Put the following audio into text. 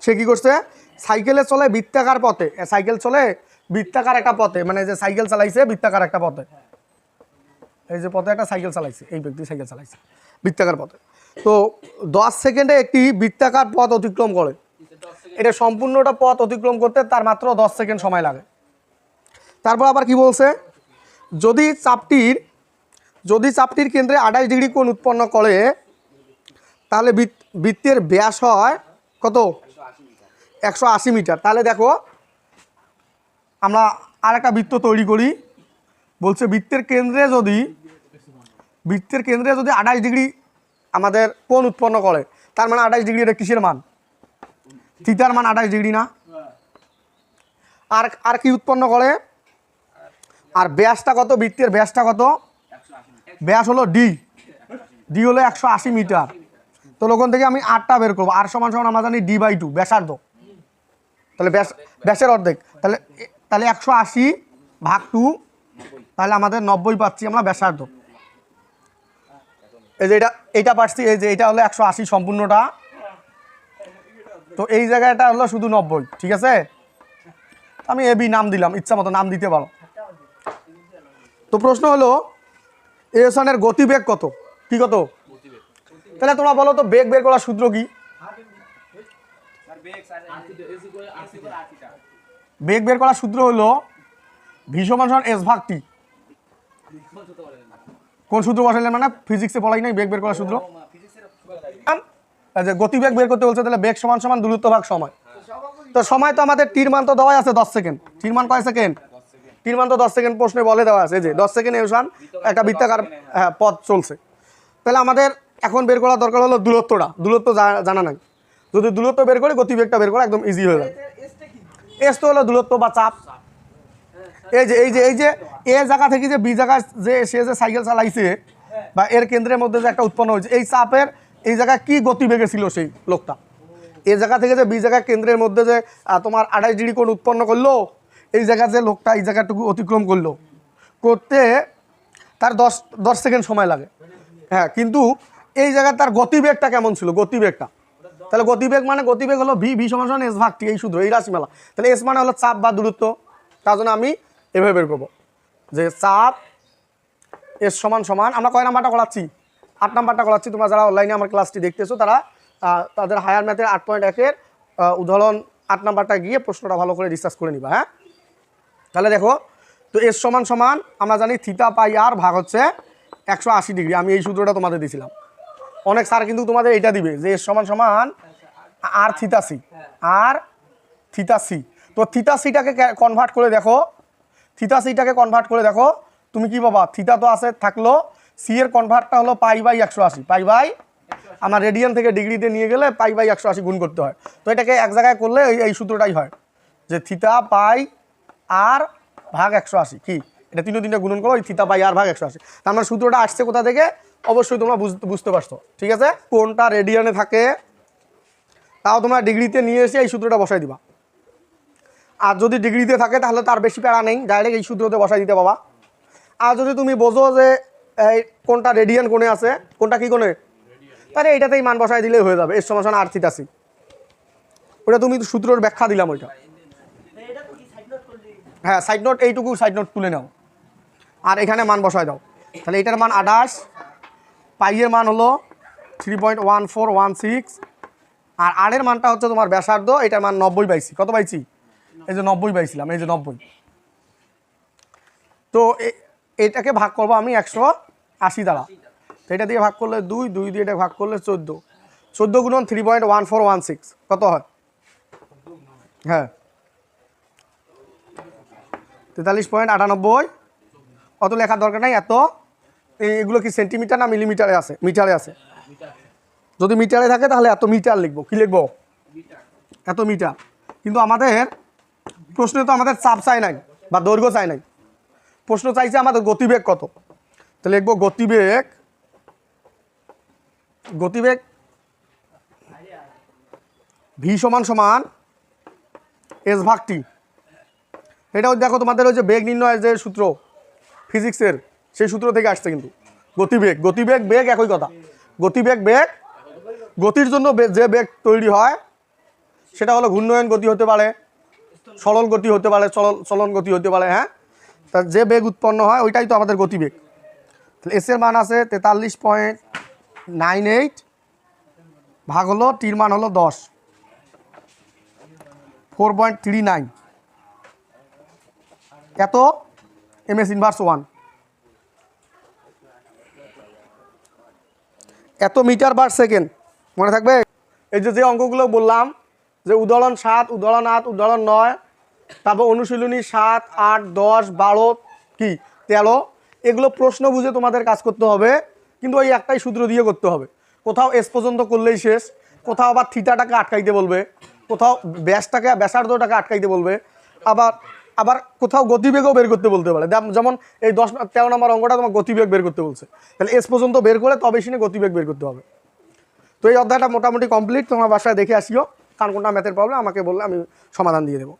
সে কী করছে? সাইকেলে চলে বৃত্তাকার পথে। সাইকেল চলে বৃত্তাকার একটা পথে। মানে যে সাইকেল চালাইছে, বৃত্তাকার একটা পথে। এই যে পথে একটা সাইকেল চালাইছে, এই ব্যক্তি সাইকেল চালাইছে, বৃত্তাকার পথে। তো দশ সেকেন্ডে একটি বৃত্তাকার পথ অতিক্রম করে। এটা সম্পূর্ণটা পথ অতিক্রম করতে তার মাত্র দশ সেকেন্ড সময় লাগে। তারপর আবার কি বলছে? যদি চাপটির যদি চাপটির কেন্দ্রে আঠাশ ডিগ্রি কোণ উৎপন্ন করে, তাহলে বৃত্ত- বৃত্তের ব্যাস হয় কত? একশো আশি মিটার। তাহলে দেখো, আমরা আর একটা বৃত্ত তৈরি করি। বলছে বৃত্তের কেন্দ্রে যদি, বৃত্তের কেন্দ্রে যদি আঠাশ ডিগ্রি আমাদের কোন উৎপন্ন করে, তার মানে আঠাশ ডিগ্রি এটা কিসের মান? থিতার মান আঠাশ ডিগ্রি না? আর আর কি উৎপন্ন করে? আর ব্যাসটা কত? বৃত্তের ব্যাসটা কত? ব্যাস হলো ডি ডি হলো একশো আশি মিটার। তো ওখান থেকে আমি আটটা বের করব। আর সমান সমান আমরা জানি ডি বাই টু ব্যাসার্ধ। তাহলে ব্যাস, ব্যাসের অর্ধেক। তাহলে তাহলে একশো আশি ভাগ টু, তাহলে আমাদের নব্বই পাচ্ছি আমরা ব্যাসার্ধ। এই যে এটা, এইটা পাচ্ছি, এই যে এটা হলো একশো আশি সম্পূর্ণটা। তো এই জায়গাটা হলো শুধু নব্বই, ঠিক আছে? আমি এবি নাম দিলাম, ইচ্ছা মতো নাম দিতে পারো। তো প্রশ্ন হলো এসনের গতিবেগ কত? কি কত? তাহলে তোমরা বলো তো, বেগ বের করার সূত্র কি? বেগ বের করার সূত্র হলো ভি সমান সমান এস ভাগ টি কোন সূত্র বসাইলেন মানে? ফিজিক্সে পড়াই নাই বেগ বের করার সূত্র। যে গতিবেগ বের করতে বলছে তাহলে বেগ সমান সমান দূরত্ব ভাগ সময়। তো সময় তো আমাদের টির মান তো দেওয়াই আছে দশ সেকেন্ড। টির মান কয় সেকেন্ড? টির মান তো দশ সেকেন্ড প্রশ্নে বলে দেওয়া আছে যে দশ সেকেন্ড এউসান একটা বৃত্তাকার হ্যাঁ, পথ চলছে। তাহলে আমাদের এখন বের করা দরকার হলো দূরত্বটা। দূরত্ব জানা নাই। যদি দূরত্ব বের করি, গতিবেগটা বের করা একদম ইজি হয়ে যাবে। এস তো হলো দূরত্ব বা চাপ। এই যে এই যে এই যে, এ জায়গা থেকে যে বি জায়গা যে, সে যে সাইকেল চালাইছে, বা এর কেন্দ্রের মধ্যে যে একটা উৎপন্ন হয়েছে, এই চাপের, এই জায়গায় কি গতিবেগে ছিল সেই লোকটা? এই জায়গা থেকে যে বি জায়গা কেন্দ্রের মধ্যে যে তোমার আড়াই ডিগ্রি কোণ উৎপন্ন করল, এই জায়গা যে লোকটা এই জায়গাটুকু অতিক্রম করল। করতে তার দশ দশ সেকেন্ড সময় লাগে। হ্যাঁ কিন্তু এই জায়গায় তার গতিবেগটা কেমন ছিল? গতিবেগটা। তাহলে গতিবেগ মানে গতিবেগ হলো ভি ভি সমান সমান এস ভাগ এই সূত্র, এই রাশিমালা তাহলে এস মানে হলো চাপ বা দূরত্ব, তার জন্য আমি এভাবে বের করব। যে চাপ এস সমান সমান, আমরা কয় নাম্বারটা করাচ্ছি? আট নাম্বারটা করাচ্ছি, তোমরা যারা অনলাইনে আমার ক্লাসটি দেখতেছো, তারা তাদের হায়ার ম্যাথের আট পয়েন্ট একের উদাহরণ আট নাম্বারটা গিয়ে প্রশ্নটা ভালো করে ডিসকাস করে নিবা হ্যাঁ? তাহলে দেখো, তো এস সমান সমান, আমরা জানি থিতা পাই আর ভাগ হচ্ছে একশো আশি ডিগ্রি, আমি এই সূত্রটা তোমাদের দিয়েছিলাম অনেক স্যার কিন্তু তোমাদের এটা দিবে যে সমান সমান আর থিতা সি আর থিতা সি তো থিতা সিটাকে কনভার্ট করে দেখো থিতা সিটাকে কনভার্ট করে দেখো, তুমি কি বাবা থিতা তো আছে, থাকল সি এর কনভার্টটা হলো পাই বাই একশো আশি পাই বাই আমার রেডিয়ান থেকে ডিগ্রিতে নিয়ে গেলে পাই বাই একশো আশি গুণ করতে হয়। তো এটাকে এক জায়গায় করলে এই এই সূত্রটাই হয় যে থিতা পাই আর ভাগ একশো আশি, কি? এটা তিনটে তিনটে গুণন করো, ওই থিতা পাই আর ভাগ একশো আশি। তার মানে সূত্রটা আসছে কোথা থেকে? অবশ্যই তোমরা বুঝতে পারছ, ঠিক আছে? কোনটা রেডিয়ানে থাকে, তাও তোমরা ডিগ্রিতে নিয়ে এসে এই সূত্রটা বসাই দিবা। আর যদি ডিগ্রিতে থাকে, তাহলে তার বেশি প্যারা নেই, ডাইরেক্ট এই সূত্রতে বসাই দিতে বাবা আর যদি তুমি বোঝো যে, এই কোনটা রেডিয়ান কোণে আছে, কোনটা কি কোণে? তাহলে এইটাতেই মান বসাই দিলেই হয়ে যাবে এর সমান আর থিতাসি ওটা তুমি সূত্রের ব্যাখ্যা দিলাম ওইটা। হ্যাঁ সাইড নোট এইটুকু সাইড নোট তুলে নাও। আর এখানে মান বসায় দাও। তাহলে এটার মান আঠাশ পাইয়ের মান হলো three point one four one six আর আরের মানটা হচ্ছে তোমার ব্যাসার্ধ, এটার মান নব্বই পাইছি। কত পাইছি? এই যে নব্বই পাইছিলাম, এই যে নব্বই। তো এটাকে ভাগ করব আমি একশো আশি দ্বারা। তো এটা দিয়ে ভাগ করলে দুই দুই দিয়ে এটা ভাগ করলে চোদ্দ। চোদ্দ গুণন three point one four one six কত হয়? হ্যাঁ। তেতাল্লিশ পয়েন্ট আটানব্বই। অত লেখার দরকার নাই, এত এগুলো কি সেন্টিমিটার না মিলিমিটারে আছে? মিটারে আছে? যদি মিটারে থাকে তাহলে এত মিটার লিখব। কি লিখব? এত মিটার। কিন্তু আমাদের প্রশ্নে তো আমাদের চাপ চাই নাই বা দৈর্ঘ্য চাই নাই। প্রশ্ন চাইছে আমাদের গতিবেগ কত? তো লিখব গতিবেগ গতিবেগ ভি সমান সমান এস ভাগ টি এটা দেখো তোমাদের ওই যে বেগ নির্ণয়ের যে সূত্র ফিজিক্সের সেই সূত্র থেকে আসছে কিন্তু। গতিবেগ গতিবেগ, বেগ একই কথা। গতিবেগ, বেগ, গতির জন্য যে বেগ তৈরি হয়, সেটা হলো ঘূর্ণয়ন গতি হতে পারে, সরল গতি হতে পারে, চলন চলন গতি হতে পারে হ্যাঁ? তা যে বেগ উৎপন্ন হয়, ওইটাই তো আমাদের গতিবেগ। তাহলে এসের মান আছে তেতাল্লিশ পয়েন্ট নাইন এইট ভাগ হলো টির মান হলো দশ। Four point three nine. এত এম এস ইনভার্স ওয়ান এত মিটার পার সেকেন্ড, মনে থাকবে? এই যে যে অঙ্কগুলো বললাম, যে উদাহরণ সাত, উদাহরণ আট, উদাহরণ নয়, তারপর অনুশীলনী সাত, আট, দশ, বারো, কি, তেরো, এগুলো প্রশ্ন বুঝে তোমাদের কাজ করতে হবে, কিন্তু ওই একটাই সূত্র দিয়ে করতে হবে। কোথাও এস পর্যন্ত করলেই শেষ, কোথাও আবার থিটাটাকে আটকাইতে বলবে, কোথাও ব্যাসটাকে, ব্যাসার্ধটাকে আটকাইতে বলবে, আবার আবার কোথাও গতিবেগও বের করতে বলতে পারে। যেম- যেমন এই দশ তেরো নম্বর অঙ্কটা তোমার গতিবেগ বের করতে বলছে। তাহলে এস পর্যন্ত বের করে তবে সিনে গতিবেগ বের করতে হবে। তো এই অধ্যায়টা মোটামুটি কমপ্লিট তোমার বাসায় দেখে আসিও। কারণ কোনটা ম্যাথের প্রবলেম আমাকে বললে আমি সমাধান দিয়ে দেবো।